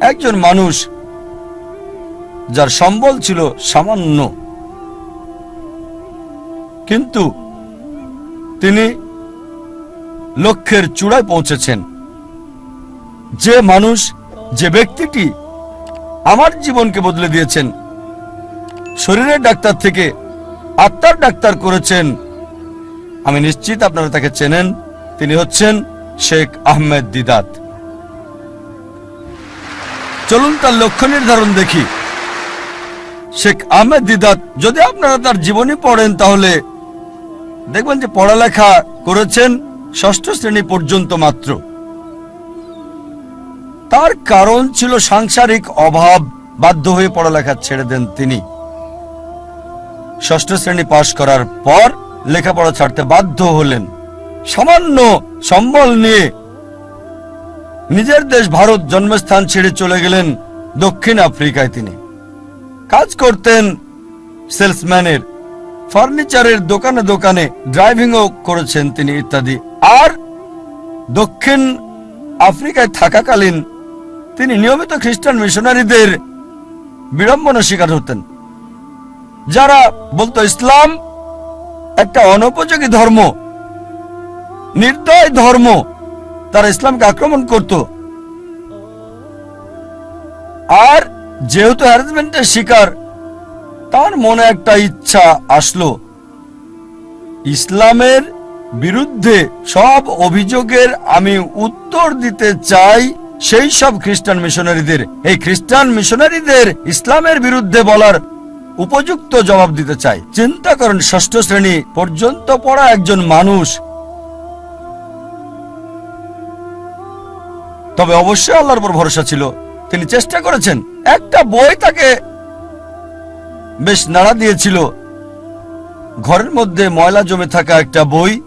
একজন মানুষ যার সম্বল ছিল সামান্য। কিন্তু তিনি লক্ষ্যের চূড়ায় পৌঁছেছেন। যে মানুষ, যে ব্যক্তিটি আমার জীবনকে বদলে দিয়েছেন, শরীরের ডাক্তার থেকে আত্মার ডাক্তার করেছেন, আমি নিশ্চিত আপনারা তাকে চেনেন, তিনি হচ্ছেন শেখ আহমেদ দিদাত। চলুন তার লক্ষ্য নির্ধারণ দেখি। শেখ আহমেদ দিদাত যদি আপনারা তার জীবনী পড়েন তাহলে দেখবেন যে পড়ালেখা করেছেন ষষ্ঠ শ্রেণি পর্যন্ত মাত্র। তার কারণ ছিল সাংসারিক অভাব, বাধ্য হয়ে পড়ালেখা ছেড়ে দেন তিনি। ষষ্ঠ শ্রেণি পাশ করার পর লেখাপড়া ছাড়তে বাধ্য হলেন। সামান্য সম্বল নিয়ে নিজের দেশ ভারত জন্মস্থান ছেড়ে চলে গেলেন দক্ষিণ আফ্রিকায় তিনি। কাজ করতেন সেলসম্যানের, ফার্নিচারের দোকানে দোকানে, ড্রাইভিংও করেছেন তিনি ইত্যাদি। আর দক্ষিণ আফ্রিকায় থাকাকালীন তিনি নিয়মিত খ্রিস্টান মিশনারিদের বিড়ম্বনা শিকার হতেন। যারা বলতো, ইসলাম একটা অনুপযোগী ধর্ম, নির্দয় ধর্ম তারা ইসলামকে আক্রমণ করত। আর যেহেতু হ্যারাসমেন্টের শিকার, তার মনে একটা ইচ্ছা আসলো। ইসলামের বিরুদ্ধে সব অভিযোগের আমি উত্তর দিতে চাই সেই সব খ্রিস্টান মিশনারিদের। এই খ্রিস্টান মিশনারিদের ইসলামের বিরুদ্ধে বলার উপযুক্ত জবাব দিতে চাই। চিন্তা করেন, ষষ্ঠ শ্রেণি পর্যন্ত পড়া একজন মানুষ তবে অবশ্যই আল্লাহর উপর ভরসা ছিল। তিনি চেষ্টা করেছেন। একটা বই তাকে বেশ নাড়া দিয়েছিল। ঘরের মধ্যে ময়লা জমে থাকা একটা বই।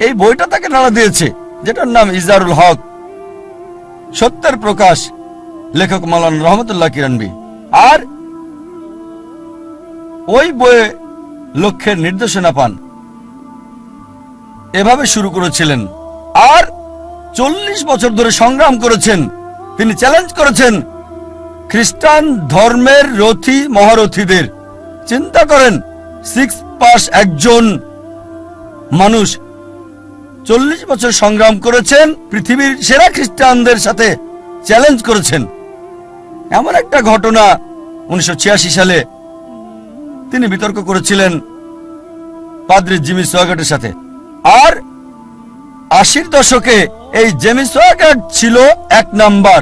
এই বইটা তাকে নাড়া দিয়েছে, যেটার নাম ইজারুল হক। সত্যের প্রকাশ, লেখক মালান রহমতুল্লাহ কিরানবি। আর ওই বইয়ে লক্ষ্যের নির্দেশনা পান। এভাবে শুরু করেছিলেন। আর চল্লিশ বছর ধরে সংগ্রাম করেছেন। তিনি চ্যালেঞ্জ করেছেন খ্রিস্টান ধর্মের রথী মহারথীদের। চিন্তা করেন সিক্স পাস একজন মানুষ চল্লিশ বছর সংগ্রাম করেছেন, পৃথিবীর সেরা খ্রিস্টানদের সাথে চ্যালেঞ্জ করেছেন। এমন একটা ঘটনা উনিশশো ছিয়াশি সালে তিনি বিতর্ক করেছিলেন পাদ্রি জিমি সোয়াগটের সাথে। আর আশির দশকে এই জেমি সোয়াগট ছিল এক নাম্বার।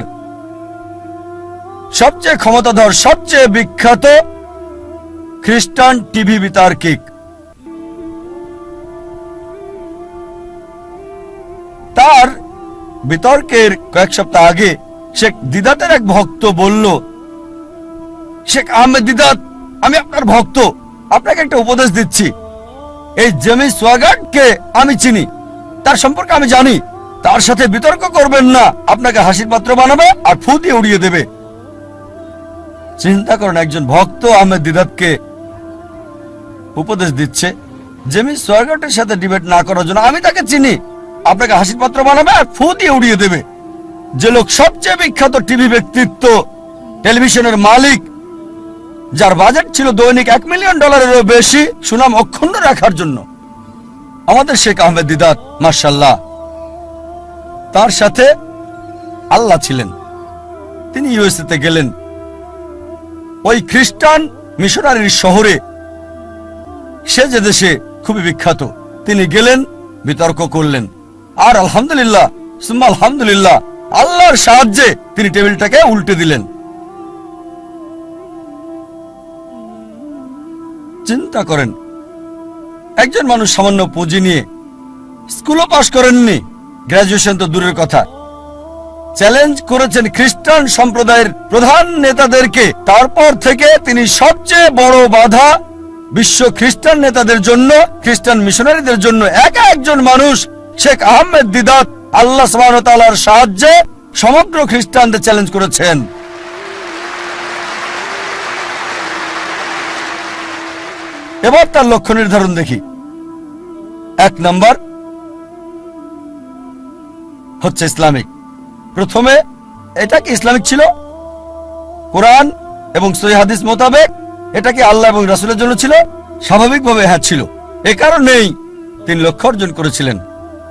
সবচেয়ে ক্ষমতাধর, সবচেয়ে বিখ্যাত খ্রিস্টান টিভি বিতার্কিক। তার বিতর্কের কয়েক সপ্তাহ আগে শেখ দিদাতের এক ভক্ত বলল, শেখ আহমেদ দিদাত, আমি আপনার ভক্ত, আপনাকে একটা উপদেশ দিচ্ছি। এই জেমি সোয়াগাটকে আমি চিনি। তার সম্পর্কে আমি জানি। তার সাথে বিতর্ক করবেন না। আপনাকে হাসির পাত্র বানাবে আর ফু দিয়ে উড়িয়ে দেবে। চিন্তা করেন, একজন ভক্ত আহমেদ দিদাতকে উপদেশ দিচ্ছে, জেমি সোয়াগাটের সাথে ডিবেট না করার জন্য আমি তাকে চিনি। আপনাকে হাসির পাত্র বানাবে আর ফু দিয়ে উড়িয়ে দেবে। যে লোক সবচেয়ে বিখ্যাত টিভি ব্যক্তিত্ব, টেলিভিশনের মালিক, যার বাজেট ছিল দৈনিক এক মিলিয়ন ডলারেরও বেশি, সুনাম অক্ষুণ্ণ রাখার জন্য। আমাদের শেখ আহমেদ দিদাত মার্শাল্লাহ তার সাথে আল্লাহ ছিলেন। তিনি ইউএসএতে গেলেন। ওই খ্রিস্টান মিশনারির শহরে, সে যে দেশে খুবই বিখ্যাত, তিনি গেলেন, বিতর্ক করলেন। আর আলহামদুলিল্লাহ, সুম্মা আলহামদুলিল্লাহ, আল্লাহর সাহায্যে তিনি টেবিলটাকে উল্টে দিলেন। চিন্তা করেন একজন মানুষ সামান্য পুঁজি নিয়ে স্কুলও পাশ করেননি। গ্রাজুয়েশন তো দূরের কথা। চ্যালেঞ্জ করেছেন খ্রিস্টান সম্প্রদায়ের প্রধান নেতাদেরকে। তারপর থেকে তিনি সবচেয়ে বড় বাধা বিশ্ব খ্রিস্টান নেতাদের জন্য, খ্রিস্টান মিশনারিদের জন্য একা একজন মানুষ, শেখ আহমেদ দিদাত, আল্লাহ সুবহানাহু সাহায্যে সমগ্র খ্রিস্টানদের চ্যালেঞ্জ করেছেন। এবার তার লক্ষ্য নির্ধারণ দেখি। এক নাম্বার হচ্ছে ইসলামিক। প্রথমে এটা কি ইসলামিক ছিল? কোরআন এবং সহি হাদিস মোতাবেক এটা কি আল্লাহ এবং রাসুলের জন্য ছিল? স্বাভাবিকভাবে হ্যাঁ ছিল। এ কারণেই তিনি লক্ষ্য অর্জন করেছিলেন।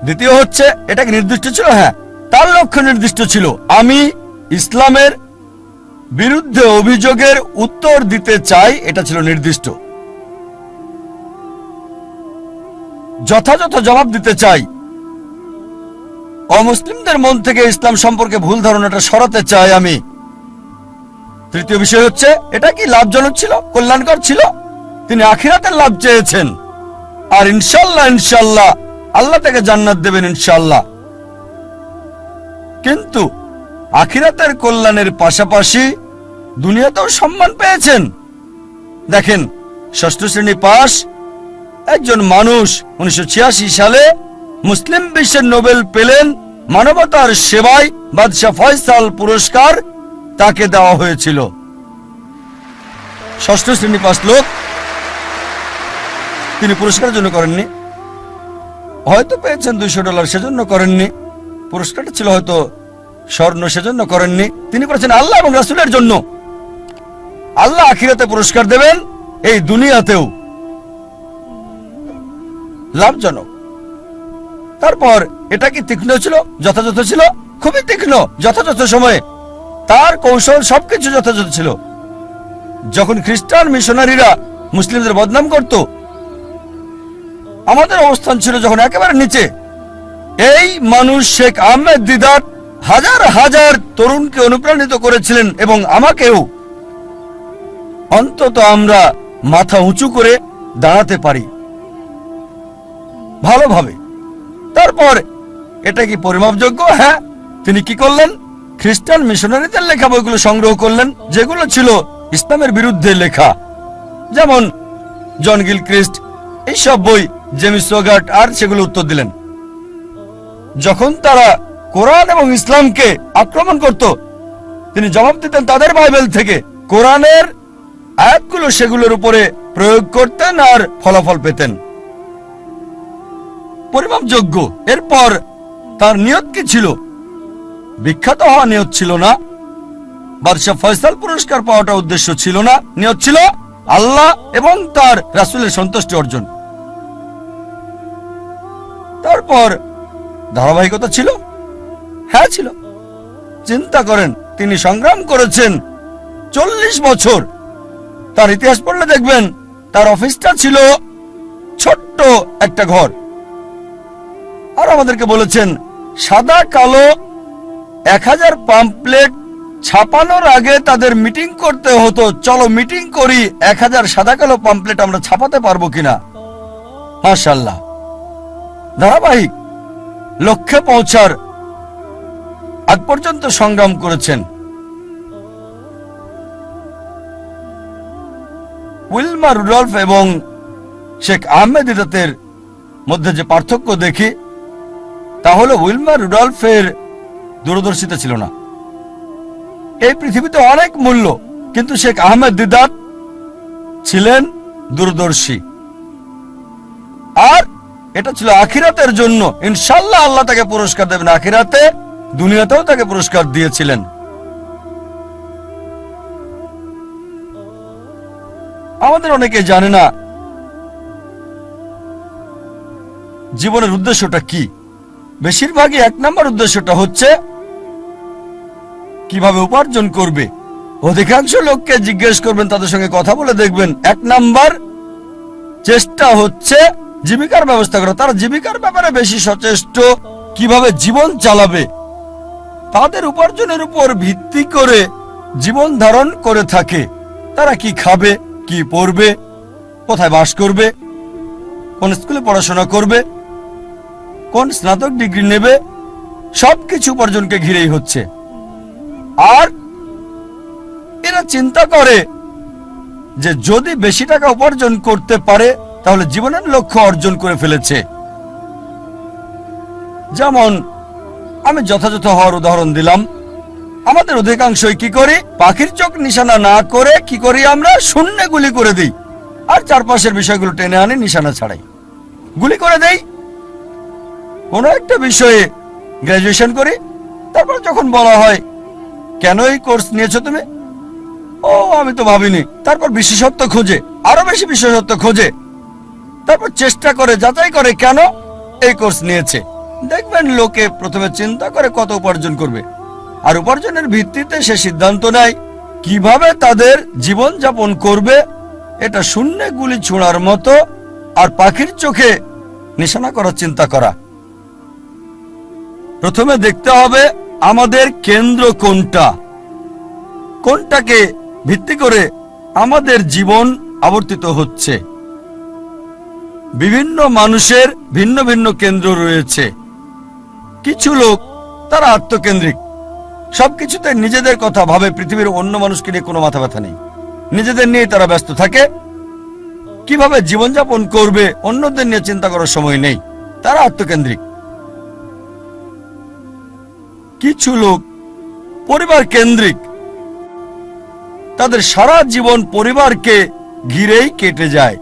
দ্বিতীয় হচ্ছে, এটা কি নির্দিষ্ট ছিল? হ্যাঁ। তার লক্ষ্য নির্দিষ্ট ছিল, আমি ইসলামের বিরুদ্ধে অভিযোগের উত্তর দিতে চাই, এটা ছিল নির্দিষ্ট। যথাযথ জবাব দিতে চাই। অমুসলিমদের মন থেকে ইসলাম সম্পর্কে ভুল ধারণাটা সরাতে চাই আমি। তৃতীয় বিষয় হচ্ছে, এটা কি লাভজনক ছিল, কল্যাণকর ছিল? তিনি আখিরাতের লাভ চেয়েছেন। আর ইনশাল্লাহ ইনশাল্লাহ আল্লাহ তাকে জান্নাত দেবেন ইনশাল্লাহ কিন্তু আখিরাতের কল্যাণের পাশাপাশি দুনিয়াতেও সম্মান পেয়েছেন। দেখেন, ষষ্ঠ শ্রেণি পাশ একজন মানুষ উনিশশো ছিয়াশি সালে মুসলিম বিশ্বের নোবেল পেলেন মানবতার সেবায় বাদশাহ ফয়সাল পুরস্কার তাকে দেওয়া হয়েছিল। ষষ্ঠ শ্রেণি পাশ লোক তিনি পুরস্কারের জন্য করেননি। হয়তো পেয়েছেন দুইশো ডলার সেজন্য করেননি। পুরস্কারটা ছিল হয়তো স্বর্ণ সেজন্য করেননি। তিনি করেছেন আল্লাহ এবং রাসুলের জন্য। আল্লাহ আখিরাতে পুরস্কার দেবেন এই দুনিয়াতেও। লাভজনক। তারপর এটা কি তীক্ষ্ণ ছিল? যথাযথ ছিল? খুবই তীক্ষ্ণ, যথাযথ সময়ে। তার কৌশল সবকিছু যথাযথ ছিল। যখন খ্রিস্টান মিশনারিরা মুসলিমদের বদনাম করত, আমাদের অবস্থান ছিল যখন একেবারে নিচে। এই মানুষ শেখ আহমেদ দিদার হাজার হাজার তরুণকে অনুপ্রাণিত করেছিলেন এবং আমাকেও। অন্তত আমরা মাথা উঁচু করে দাঁড়াতে পারি। ভালোভাবে। তারপর, এটা কি পরিমাপযোগ্য? হ্যাঁ তিনি কি করলেন? খ্রিস্টান মিশনারিদের লেখা বইগুলো সংগ্রহ করলেন, যেগুলো ছিল ইসলামের বিরুদ্ধে লেখা। যেমন, জন গিল ক্রিস্ট এইসব বই জেমিস আর সেগুলো উত্তর দিলেন। যখন তারা কোরআন এবং ইসলামকে আক্রমণ করত, তিনি জবাব দিতেন তাদের বাইবেল থেকে, কোরআনের আয়াতগুলো সেগুলোর উপরে প্রয়োগ করতেন আর ফলাফল পেতেন। পরিমাপযোগ্য। এরপর তার নিয়ত কি ছিল? বিখ্যাত হওয়া নিয়ত ছিল না। বাদশাহ ফয়সাল পুরস্কার পাওয়াটা উদ্দেশ্য ছিল না। নিয়ত ছিল আল্লাহ এবং তার রাসুলের সন্তুষ্টি অর্জন। তারপর ধারাবাহিকতা ছিল? হ্যাঁ ছিল। চিন্তা করেন, তিনি সংগ্রাম করেছেন চল্লিশ বছর। তার ইতিহাস পড়লে দেখবেন, তার অফিসটা ছিল ছোট্ট একটা ঘর। আর আমাদেরকে বলেছেন, সাদা, কালো, এক হাজার পাম্পলেট ছাপানোর আগে তাদের মিটিং করতে হতো। চলো মিটিং করি, এক হাজার সাদা, কালো পাম্পলেট আমরা ছাপাতে পারব কিনা? মাশাল্লাহ ধারাবাহিক লক্ষ্যে পৌঁছার আগ পর্যন্ত সংগ্রাম করেছেন। উইলমা রুডলফ এবং শেখ আহমেদ ইদাতের মধ্যে যে পার্থক্য দেখি তাহলে উইলমা রুডলফের দূরদর্শিতা ছিল না। এই পৃথিবীতে অনেক মূল্য, কিন্তু শেখ আহমেদ দিদাত ছিলেন দূরদর্শী। আর এটা ছিল আখিরাতের জন্য। ইনশাল্লাহ আল্লাহ তাকে পুরস্কার দেবেন। আখিরাতে, দুনিয়াতেও তাকে পুরস্কার দিয়েছিলেন। আমাদের অনেকে জানে না জীবনের উদ্দেশ্যটা কি। বেশিরভাগই এক নম্বর উদ্দেশ্যটা হচ্ছে কীভাবে উপার্জন করবে। অধিকাংশ লোককে জিজ্ঞেস করবেন, তাদের সঙ্গে কথা বলে দেখবেন, এক নাম্বার চেষ্টা হচ্ছে জীবিকার ব্যবস্থা করা। তারা জীবিকার ব্যাপারে বেশি সচেষ্ট, কীভাবে জীবন চালাবে, তাদের উপার্জনের উপর ভিত্তি করে জীবন ধারণ করে থাকে। তারা কি খাবে, কি পড়বে কোথায় বাস করবে, কোন স্কুলে পড়াশোনা করবে কোন স্নাতক ডিগ্রি নেবে, সবকিছু উপার্জনকে ঘিরেই হচ্ছে। আর এরা চিন্তা করে যে যদি বেশি টাকা উপার্জন করতে পারে, তাহলে জীবনের লক্ষ্য অর্জন করে ফেলেছে। যেমন, আমি যথাযথ হওয়ার উদাহরণ দিলাম। আমাদের অধিকাংশই কি করি? পাখির চোখ নিশানা না করে কি করি আমরা? শূন্যে গুলি করে দিই। আর চারপাশের বিষয়গুলো টেনে আনি নিশানা ছাড়াই। গুলি করে দেই। কোনো একটা বিষয়ে গ্রাজুয়েশন করি তারপর যখন বলা হয়, কেন এই কোর্স নিয়েছো তুমি? ও, আমি তো ভাবিনি। তারপর বিশেষত্ব খোঁজে, আরও বেশি বিশেষত্ব খোঁজে, তারপর চেষ্টা করে, যাচাই করে কেন এই কোর্স নিয়েছে। দেখবেন লোকে প্রথমে চিন্তা করে কত উপার্জন করবে। আর উপার্জনের ভিত্তিতে সে সিদ্ধান্ত নেয় কীভাবে তাদের জীবন যাপন করবে, এটা শূন্যে গুলি ছোঁড়ার মতো আর পাখির চোখে নিশানা করার চিন্তা করা। প্রথমে দেখতে হবে আমাদের কেন্দ্র কোনটা। কোনটাকে ভিত্তি করে আমাদের জীবন আবর্তিত হচ্ছে। বিভিন্ন মানুষের ভিন্ন ভিন্ন কেন্দ্র রয়েছে। কিছু লোক তারা আত্মকেন্দ্রিক। সবকিছুতে নিজেদের কথা ভাবে, পৃথিবীর অন্য মানুষকে নিয়ে কোনো মাথা ব্যথা নেই। নিজেদের নিয়ে তারা ব্যস্ত থাকে। কীভাবে জীবনযাপন করবে, অন্যদের নিয়ে চিন্তা করার সময় নেই। তারা আত্মকেন্দ্রিক। কিছু লোক পরিবার কেন্দ্রিক, তাদের সারা জীবন পরিবারকে ঘিরেই কেটে যায়।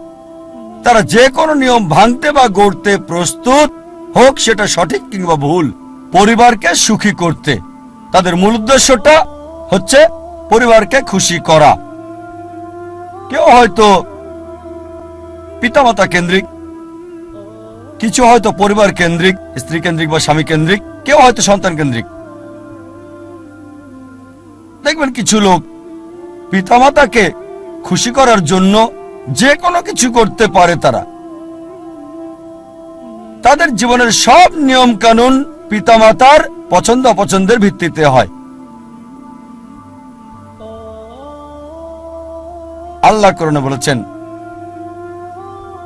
তারা যে কোনো নিয়ম ভাঙতে বা গড়তে প্রস্তুত হোক, সেটা সঠিক কিংবা ভুল, পরিবারকে সুখী করতে। তাদের মূল উদ্দেশ্যটা হচ্ছে পরিবারকে খুশি করা। কেউ হয়তো পিতামাতা কেন্দ্রিক, কিছু হয়তো পরিবার কেন্দ্রিক, স্ত্রী কেন্দ্রিক বা স্বামী কেন্দ্রিক, কেউ হয়তো সন্তান কেন্দ্রিক। দেখবেন কিছু লোক পিতামাতাকে খুশি করার জন্য যে কোনো কিছু করতে পারে তারা। তাদের জীবনের সব নিয়ম কানুন পিতামাতার পছন্দ অপছন্দের ভিত্তিতে হয়। আল্লাহ করণে বলেছেন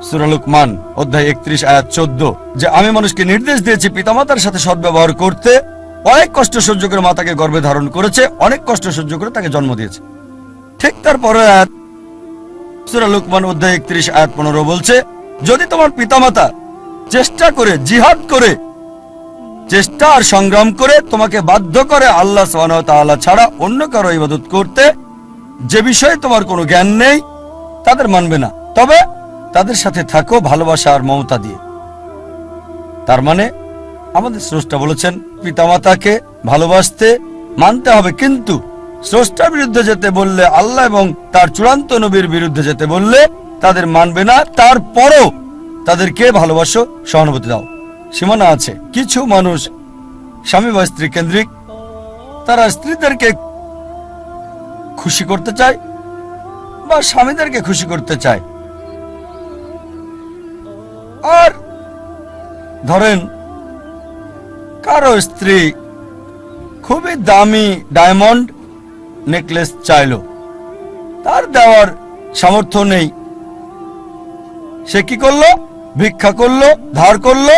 সুরালুকমান অধ্যায় একত্রিশ আয়াত চোদ্দ, যে আমি মানুষকে নির্দেশ দিয়েছি পিতামাতার সাথে সদ্ব্যবহার করতে অনেক কষ্ট সহ্য করে মাতাকে গর্ভে ধারণ করেছে, অনেক কষ্ট সহ্য করে তাকে জন্ম দিয়েছে। ঠিক তারপরে লুকমান অধ্যায় একত্রিশ, আয়াত পনেরো বলছে, যদি তোমার পিতামাতা চেষ্টা করে, জিহাদ করে, চেষ্টা আর সংগ্রাম করে তোমাকে বাধ্য করে, আল্লাহ ওয়া ছাড়া অন্য কারও ইবাদত করতে যে বিষয়ে তোমার কোনো জ্ঞান নেই, তাদের মানবে না। তবে তাদের সাথে থাকো ভালোবাসা আর মমতা দিয়ে। তার মানে আমাদের স্রষ্টা বলেছেন, পিতামাতাকে ভালোবাসতে মানতে হবে, কিন্তু স্রষ্টার বিরুদ্ধে যেতে বললে আল্লাহ এবং তার চূড়ান্ত নবীর বিরুদ্ধে যেতে বললে তাদের মানবে না। তারপরও তাদেরকে ভালোবাসো, সহানুভূতি দাও। সীমানা আছে। কিছু মানুষ স্বামী বা স্ত্রী কেন্দ্রিক, তারা স্ত্রীদেরকে খুশি করতে চায় বা স্বামীদেরকে খুশি করতে চায়। আর ধরেন কারও স্ত্রী খুবই দামি ডায়মন্ড নেকলেস চাইলো। তার দেওয়ার সামর্থ্য নেই। সে কি করল? ভিক্ষা করল, ধার করল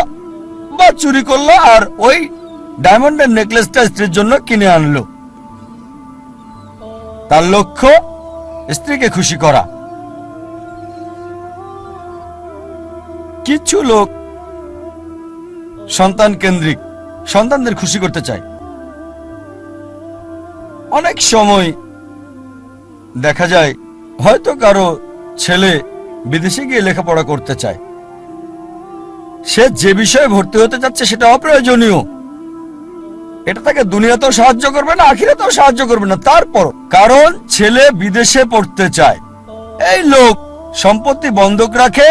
বা চুরি করল আর ওই ডায়মন্ডের নেকলেসটা স্ত্রীর জন্য কিনে আনলো। তার লক্ষ্য স্ত্রীকে খুশি করা। কিছু লোক সন্তান কেন্দ্রিক সন্তানদের খুশি করতে চায়। অনেক সময় দেখা যায়, হয়তো কারও ছেলে বিদেশে গিয়ে লেখাপড়া করতে চায়। সে যে বিষয়ে ভর্তি হতে যাচ্ছে সেটা অপ্রয়োজনীয়। এটা তাকে দুনিয়াতেও সাহায্য করবে না, আখিরাতেও সাহায্য করবে না। তারপর, কারণ ছেলে বিদেশে পড়তে চায়। এই লোক সম্পত্তি বন্ধক রাখে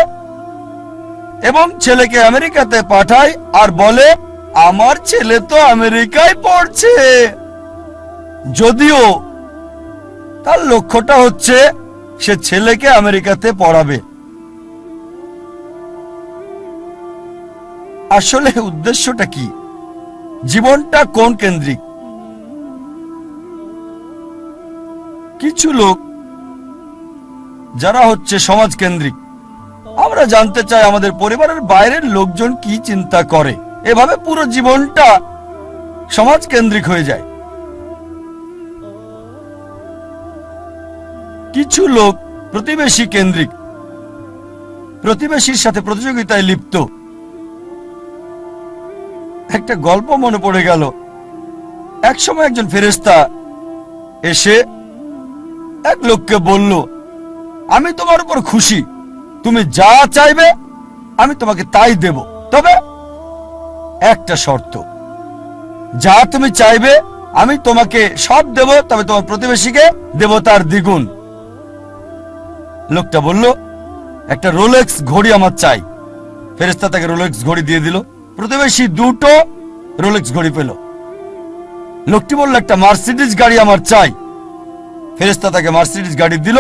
এবং ছেলেকে আমেরিকাতে পাঠায় আর বলে আমার ছেলে তো আমেরিকায় পড়ছে। যদিও তার লক্ষ্যটা হচ্ছে সে ছেলেকে আমেরিকাতে পড়াবে। আসলে উদ্দেশ্যটা কি? জীবনটা কোন কেন্দ্রিক? কিছু লোক যারা হচ্ছে সমাজ কেন্দ্রিক, আমরা জানতে চাই আমাদের পরিবারের বাইরের লোকজন কি চিন্তা করে। এভাবে পুরো জীবনটা সমাজ কেন্দ্রিক হয়ে যায়। কিছু লোক প্রতিবেশী কেন্দ্রিক, প্রতিবেশীর সাথে প্রতিযোগিতায় লিপ্ত। একটা গল্প মনে পড়ে গেল। একসময় একজন ফেরেস্তা এসে এক লোককে বলল, আমি তোমার উপর খুশি। তুমি যা চাইবে, আমি তোমাকে তাই দেব। তবে একটা শর্ত। যা তুমি চাইবে, আমি তোমাকে সব দেব, তবে তোমার প্রতিবেশীকে দেব তার দ্বিগুণ। লোকটা বলল, একটা রোলেক্স ঘড়ি আমার চাই। ফেরেস্তা তাকে রোলেক্স ঘড়ি দিয়ে দিল। প্রতিবেশী দুটো রোলেক্স ঘড়ি পেল। লোকটি বলল, একটা মার্সিডিজ গাড়ি আমার চাই। ফেরেস্তা তাকে মার্সিডিজ গাড়ি দিল,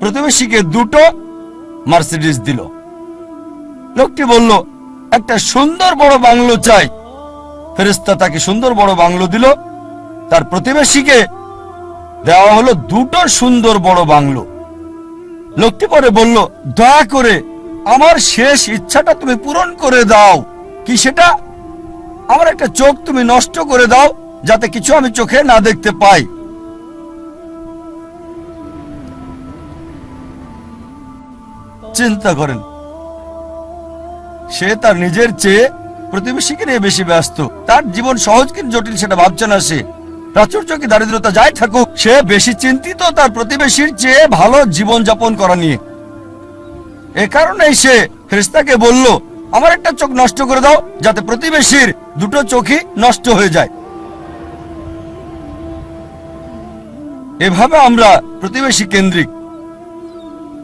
প্রতিবেশীকে দুটো মার্সিডিজ দিল। লোকটি বলল একটা সুন্দর বড় বাংলো চাই। ফেরেস্তা তাকে সুন্দর বড় বাংলো দিল। তার প্রতিবেশীকে দেওয়া হলো দুটো সুন্দর বড় বাংলো। লোকটি পরে বলল, দয়া করে আমার শেষ ইচ্ছাটা তুমি পূরণ করে দাও। কি সেটা? আমার একটা চোখ তুমি নষ্ট করে দাও, যাতে কিছু আমি চোখে না দেখতে পাই। চিন্তা করেন সে তার নিজের চেয়ে প্রতিবেশীকে নিয়ে বেশি ব্যস্ত। তার জীবন সহজ কিন্তু জটিল সেটা ভাবছে না সে। প্রাচুর্য কি দারিদ্রতা যাই থাকুক, সে বেশি চিন্তিত তার প্রতিবেশীর চেয়ে ভালো জীবন যাপন করা নিয়ে। এ কারণেই সে খ্রিস্তাকে বলল, আমার একটা চোখ নষ্ট করে দাও, যাতে প্রতিবেশীর দুটো চোখই নষ্ট হয়ে যায়। এভাবে আমরা প্রতিবেশী কেন্দ্রিক।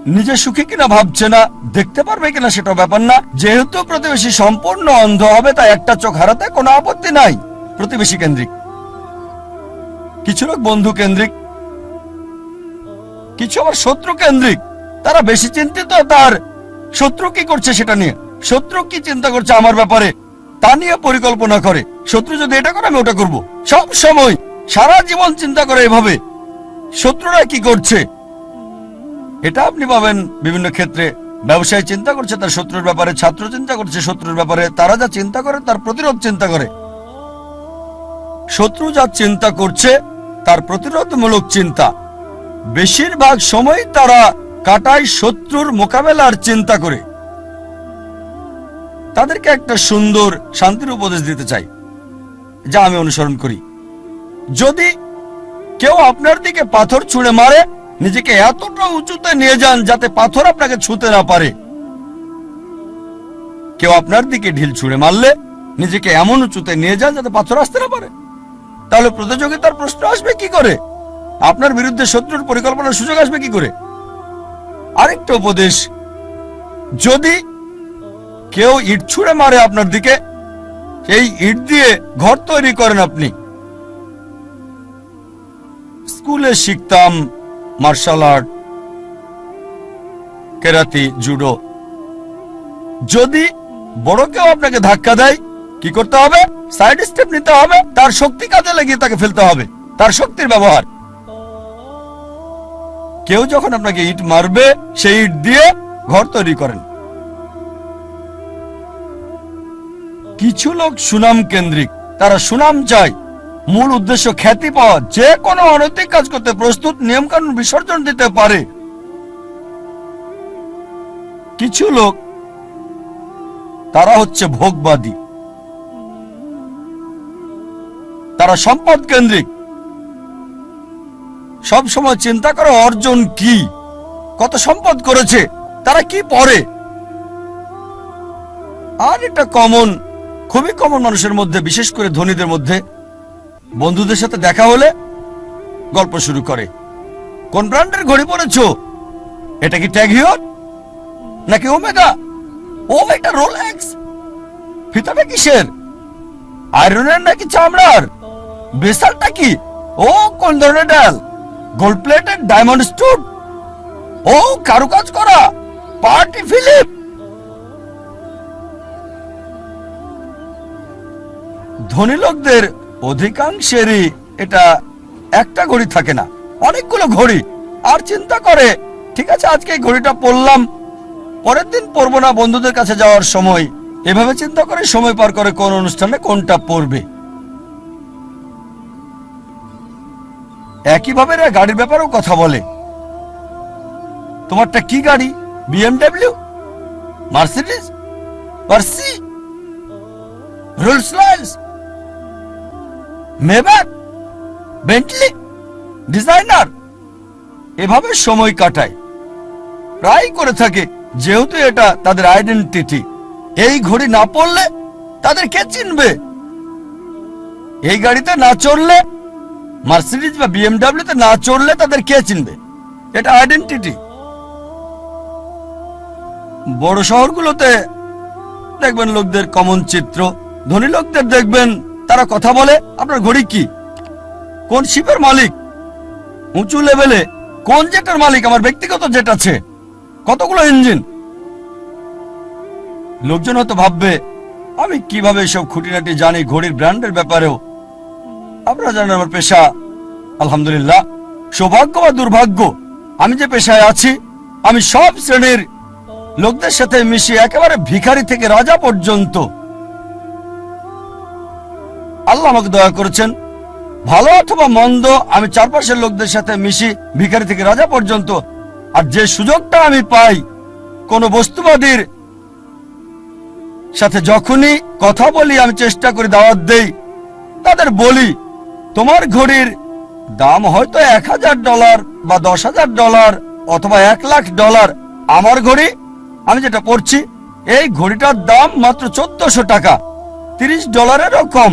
নিজে সুখী কিনা ভাবছে না, দেখতে পারবে কিনা সেটা ব্যাপার না। যেহেতু প্রতিবেশী সম্পূর্ণ অন্ধ হবে, তাই একটা চোখ হারাতে কোনো আপত্তি নাই। প্রতিবেশী কেন্দ্রিক। কিছু লোক বন্ধু কেন্দ্রিক, কিছু আবার শত্রু কেন্দ্রিক। তারা বেশি চিন্তিত, তার শত্রু কি করছে সেটা নিয়ে। শত্রু কি চিন্তা করছে আমার ব্যাপারে, তা নিয়ে পরিকল্পনা করে। শত্রু যদি এটা করে, আমি ওটা করব। সব সময় সারা জীবন চিন্তা করে এভাবে। শত্রুরা কি করছে? এটা আপনি পাবেন বিভিন্ন ক্ষেত্রে। ব্যবসায় চিন্তা করছে, তার শত্রুর ব্যাপারে, ছাত্র চিন্তা করছে শত্রুর ব্যাপারে, তারা যা চিন্তা করে, তার প্রতিরোধ চিন্তা করে। শত্রু যা চিন্তা করছে, তার প্রতিরোধমূলক চিন্তা। বেশিরভাগ সময় তারা কাটায় শত্রুর মোকাবেলার চিন্তা করে। তাদেরকে একটা সুন্দর শান্তির উপদেশ দিতে চাই, যা আমি অনুসরণ করি। যদি কেউ আপনার দিকে পাথর ছুঁড়ে মারে নিজেকে এতটা উঁচুতে নিয়ে যান যাতে পাথর আপনাকে ছুঁতে না পারে। কেউ আপনার দিকে ঢিল ছুঁড়ে মারলে নিজেকে এমন উঁচুতে নিয়ে যান যাতে পাথর আসতে না পারে। তাহলে প্রতিযোগিতার প্রশ্ন আসবে কি করে? আপনার বিরুদ্ধে শত্রুর পরিকল্পনার সুযোগ আসবে কি করে? আরেকটা উপদেশ, যদি কেউ ইট ছুঁড়ে মারে আপনার দিকে, সেই ইট দিয়ে ঘর তৈরি করেন আপনি। স্কুলে শিখতাম মার্শাল আর্ট কেরাতি জুডো যদি বড় কেউ আপনাকে ধাক্কা দেয়, কি করতে হবে? সাইড স্টেপ নিতে হবে, তার শক্তি কাজে লাগিয়ে তাকে ফেলতে হবে, তার শক্তির ব্যবহার। কেউ যখন আপনাকে ইট মারবে, সেই ইট দিয়ে ঘর তৈরি করেন। কিছু লোক সুনাম কেন্দ্রিক, তারা সুনাম চায়। মূল উদ্দেশ্য খ্যাতি পাওয়া যে কোনো অনৈতিক কাজ করতে প্রস্তুত, নিয়মকানুন বিসর্জন দিতে পারে। কিছু লোক, তারা হচ্ছে ভোগবাদী। তারা সম্পদ কেন্দ্রিক। সব সময় চিন্তা করে, অর্জন কি? কত সম্পদ করেছে? তারা কি পরে? আর এটা কমন, খুবই কমন মানুষের মধ্যে, বিশেষ করে ধনীদের মধ্যে বন্ধুদের সাথে দেখা হলে গল্প শুরু করে। কোন ব্র্যান্ডের ঘড়ি পরেছ? এটা কি ট্যাগিওর নাকি ওমেগা? ও এটা রোলেক্স? ফিতাটা কিসের? আয়রনের নাকি চামড়ার? বেসালটা কি? ও, কোন ধরনের ডাল? গোল্ড প্লেটেড ডায়মন্ড স্টুড ও, কারুকাজ করা? Party Philip! ধনী লোকদের অধিকাংশেরই এটা একটা ঘড়ি থাকে না। অনেকগুলো ঘড়ি। আর চিন্তা করে, ঠিক আছে, আজকে এই ঘড়িটা পরলাম, পরের দিন পরবো না, বন্ধুদের কাছে যাওয়ার সময়। এভাবে চিন্তা করে সময় পার করে কোন অনুষ্ঠানে কোনটা পড়বে একইভাবে এরা গাড়ির ব্যাপারেও কথা বলে। তোমারটা কি গাড়ি? BMW? Mercedes? Porsche? Rolls Royce Maybach Bentley designer, এভাবে সময় কাটায়। প্রায় করে থাকে, যেহেতু এটা তাদের আইডেন্টিটি। এই ঘড়ি না পড়লে তাদের কে চিনবে? এই গাড়িতে না চড়লে, মার্সিডিজ বা বিএমডাব্লিউ তে না চড়লে তাদের কে চিনবে? এটা আইডেন্টিটি। বড় শহরগুলোতে দেখবেন লোকদের কমন চিত্র, ধনী লোকদের দেখবেন তারা কথা বলে, আপনার ঘড়ি কি? কোন শিপের মালিক? উঁচু লেভেলে কোন জেটার মালিক? আমার ব্যক্তিগত জেট আছে। কতগুলো ইঞ্জিন? লোকজন হয়তো ভাববে, আমি কীভাবে এসব খুঁটিনাটি জানি? ঘড়ির ব্র্যান্ডের ব্যাপারেও। আপনারা জানেন আমার পেশা। আলহামদুলিল্লাহ। সৌভাগ্য বা দুর্ভাগ্য? আমি যে পেশায় আছি, আমি সব শ্রেণির লোকদের সাথে মিশি একেবারে ভিখারি থেকে রাজা পর্যন্ত আল্লাহ আমাকে দয়া করেছেন। ভালো অথবা মন্দ, আমি চারপাশের লোকদের সাথে মিশি, ভিখারি থেকে রাজা পর্যন্ত। আর যে সুযোগটা আমি পাই, কোন বস্তুবাদীর সাথে যখনই কথা বলি, আমি চেষ্টা করি দাওয়াত দেই। তাদের বলি, তোমার ঘড়ির দাম হয়তো এক হাজার ডলার বা দশ হাজার ডলার অথবা এক লাখ ডলার। আমার ঘড়ি, আমি যেটা পড়ছি এই ঘড়িটার দাম মাত্র চোদ্দশো টাকা। তিরিশ ডলারেরও কম।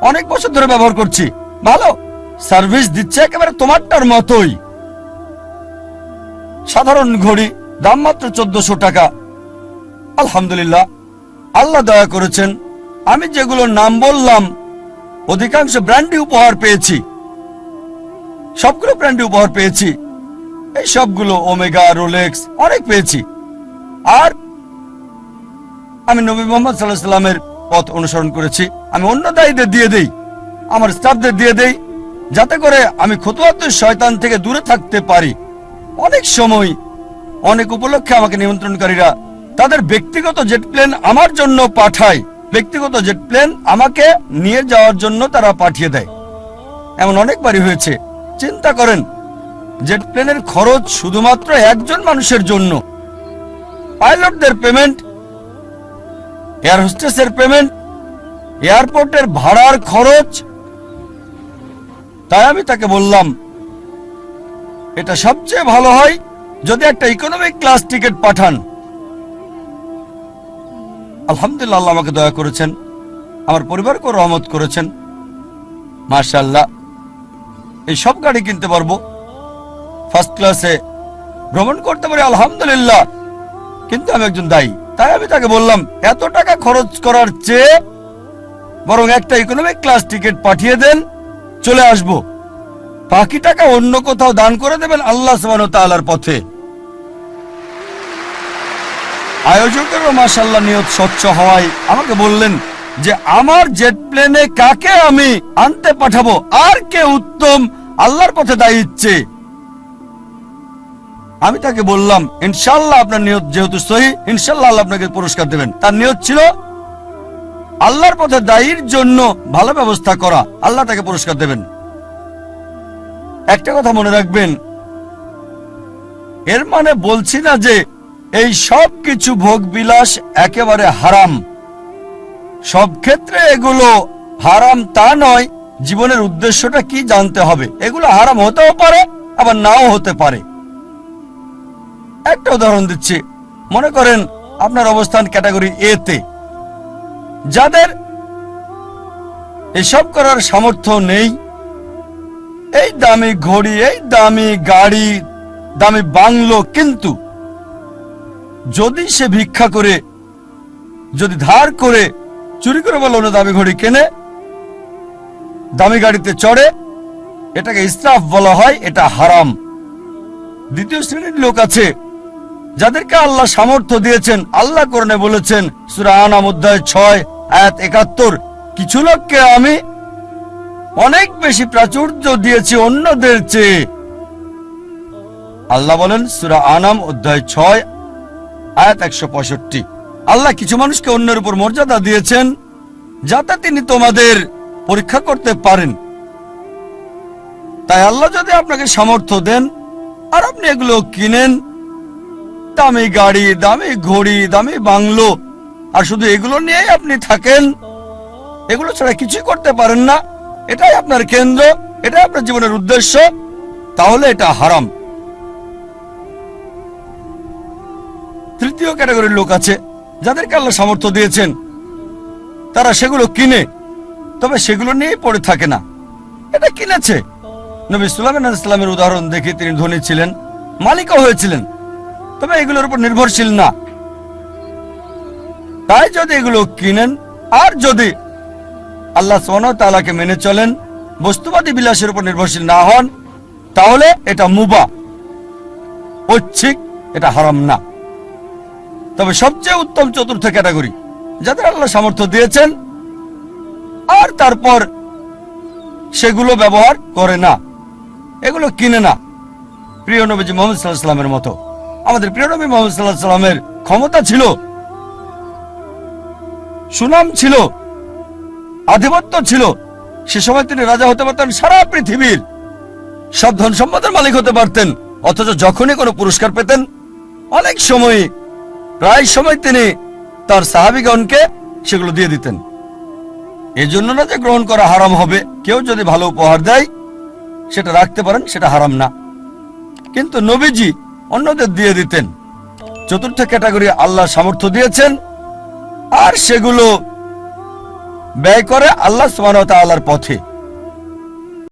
অনেক বছর ধরে ব্যবহার করছি। ভালো? সার্ভিস দিচ্ছে একেবারে তোমারটার মতোই। সাধারণ ঘড়ি, দাম মাত্র চোদ্দশো টাকা। আলহামদুলিল্লাহ, আল্লাহ দয়া করেছেন, আমি যেগুলোর নাম বললাম, অধিকাংশ ব্র্যান্ডি উপহার পেয়েছি। সবগুলো ব্র্যান্ডি উপহার পেয়েছি। এই সবগুলো ওমেগা, রোলেক্স, অনেক পেয়েছি। আর আমি নবী মোহাম্মদ সাল্লাহ সাল্লামের পথ অনুসরণ করেছি। আমি অন্য দায়ীদের দিয়ে দেই, আমার স্টাফদের দিয়ে দেই, যাতে করে আমি খতুয়াত শয়তান থেকে দূরে থাকতে পারি। অনেক সময়, অনেক উপলক্ষে আমাকে নিমন্ত্রণকারীরা তাদের ব্যক্তিগত জেট প্লেন আমার জন্য পাঠায়। ব্যক্তিগত জেট প্লেন আমাকে নিয়ে যাওয়ার জন্য তারা পাঠিয়ে দেয়। এমন অনেকবারই হয়েছে। চিন্তা করেন জেট প্লেনের খরচ শুধুমাত্র একজন মানুষের জন্য। পাইলটদের পেমেন্ট এয়ার হোস্টেসের পেমেন্ট এয়ারপোর্টের ভাড়ার খরচ। তাই আমি তাকে বললাম, এটা সবচেয়ে ভালো হয় যদি একটা ইকোনমিক ক্লাস টিকিট পাঠান। আলহামদুলিল্লাহ, আমাকে দয়া করেছেন। আমার পরিবারকেও রহমত করেছেন। মার্শাল্লাহ এই সব গাড়ি কিনতে পারব। ফার্স্ট ক্লাসে ভ্রমণ করতে পারি, আলহামদুলিল্লাহ। কিন্তু আমি একজন দায়ী। তাই আমি তাকে বললাম, এত টাকা খরচ করার চেয়ে বরং একটা ইকোনমিক ক্লাস টিকিট পাঠিয়ে দেন, চলে আসব। বাকি টাকা অন্য কোথাও দান করে দেবেন আল্লাহ সুবহানাহু ওয়া তাআলার পথে। আয়োজকেরও মাসাল্লাহ নিয়ত স্বচ্ছ হওয়ায় আমাকে বললেন যে, আমার জেট প্লেনে কাকে আমি আনতে পাঠাবো? আর কে উত্তম? আল্লাহর পথে দায়ী ইচ্ছে আমি তাকে বললাম ইনশাল্লাহ আপনার নিয়ত যেহেতু সহি ইনশাল্লাহ আপনাকে পুরস্কার দেবেন। তার নিয়ত ছিল, আল্লাহর পথে দায়ীর জন্য ভালো ব্যবস্থা করা, আল্লাহ তাকে পুরস্কার দেবেন। একটা কথা মনে রাখবেন, এর মানে বলছি না যে এই সব কিছু ভোগ বিলাস একেবারে হারাম। সব ক্ষেত্রে এগুলো হারাম তা নয়, জীবনের উদ্দেশ্যটা কি জানতে হবে। এগুলো হারাম হতেও পারে, আবার নাও হতে পারে। একটা উদাহরণ দিচ্ছি। মনে করেন আপনার অবস্থান ক্যাটাগরি এ তে। যাদের এসব করার সামর্থ্য নেই, এই দামি ঘড়ি, এই দামি গাড়ি, দামি বাংলো কিন্তু যদি সে ভিক্ষা করে, যদি ধার করে চুরি করে বলো না দামি ঘড়ি কেনে, দামি গাড়িতে চড়ে, এটাকে ইসরাফ বলা হয়, এটা হারাম। দ্বিতীয় শ্রেণির লোক আছে যাদেরকে আল্লাহ সামর্থ্য দিয়েছেন, আল্লাহ করণে বলেছেন, সুরা আনাম অধ্যায় ছয়, আয়াত একাত্তর, কিছু লোককে আমি অনেক বেশি প্রাচুর্য দিয়েছি অন্যদের চেয়ে। আল্লাহ বলেন, সুরা আনাম অধ্যায় ছয়, আয়াত একশো পঁয়ষট্টি, আল্লাহ কিছু মানুষকে অন্যের উপর মর্যাদা দিয়েছেন, যাতে তিনি তোমাদের পরীক্ষা করতে পারেন। তাই আল্লাহ যদি আপনাকে সামর্থ্য দেন, আর আপনি এগুলো কিনেন দামি গাড়ি, দামি ঘড়ি, দামি বাংলো। আর শুধু এগুলো নিয়েই আপনি থাকেন? এগুলো ছাড়া কিছুই করতে পারেন না। এটাই আপনার কেন্দ্র, এটাই আপনার জীবনের উদ্দেশ্য। তাহলে এটা হারাম। তৃতীয় ক্যাটাগরির লোক আছে, যাদেরকে আল্লাহ সামর্থ্য দিয়েছেন। তারা সেগুলো কিনে, তবে সেগুলো নিয়েই পড়ে থাকে না। এটা কিনেছে। নবী সুলাইমান আলাইহিস উদাহরণ দেখে তিনি ধনী ছিলেন, মালিকও হয়েছিলেন। তবে এগুলোর উপর নির্ভরশীল না। তাই যদি এগুলো কিনেন, আর যদি আল্লাহ সোহান তালাকে মেনে চলেন, বস্তুবাদী বিলাসের উপর নির্ভরশীল না হন, তাহলে এটা মুবা। ঐচ্ছিক, এটা হারাম না। তবে সবচেয়ে উত্তম চতুর্থ ক্যাটাগরি, যাদের আল্লাহ সামর্থ্য দিয়েছেন, আর তারপর সেগুলো ব্যবহার করে না। এগুলো কিনে না। প্রিয় নবীজি মোহাম্মদ সাল্লাহ সাল্লামের মতো। আমাদের প্রিয় নবী মোহাম্মদ সাল্লাহ সাল্লামের ক্ষমতা ছিল, সুনাম ছিল, আধিপত্য ছিল, সে সময় তিনি রাজা হতে পারতেন, সারা পৃথিবীর সব ধন সম্পদের মালিক হতে পারতেন, অথচ যখনই কোনো পুরস্কার পেতেন, অনেক সময়, প্রায় সময় তিনি তার সাহাবিগণকে সেগুলো দিয়ে দিতেন। এজন্য না যে গ্রহণ করা হারাম হবে, কেউ যদি ভালো উপহার দেয়, সেটা রাখতে পারেন, সেটা হারাম না। কিন্তু নবীজি অন্যদের দিয়ে দিতেন। চতুর্থ ক্যাটাগরি আল্লাহ সামর্থ্য দিয়েছেন, আর সেগুলো ব্যয় করে আল্লাহ সমানতা ওয়া পথে।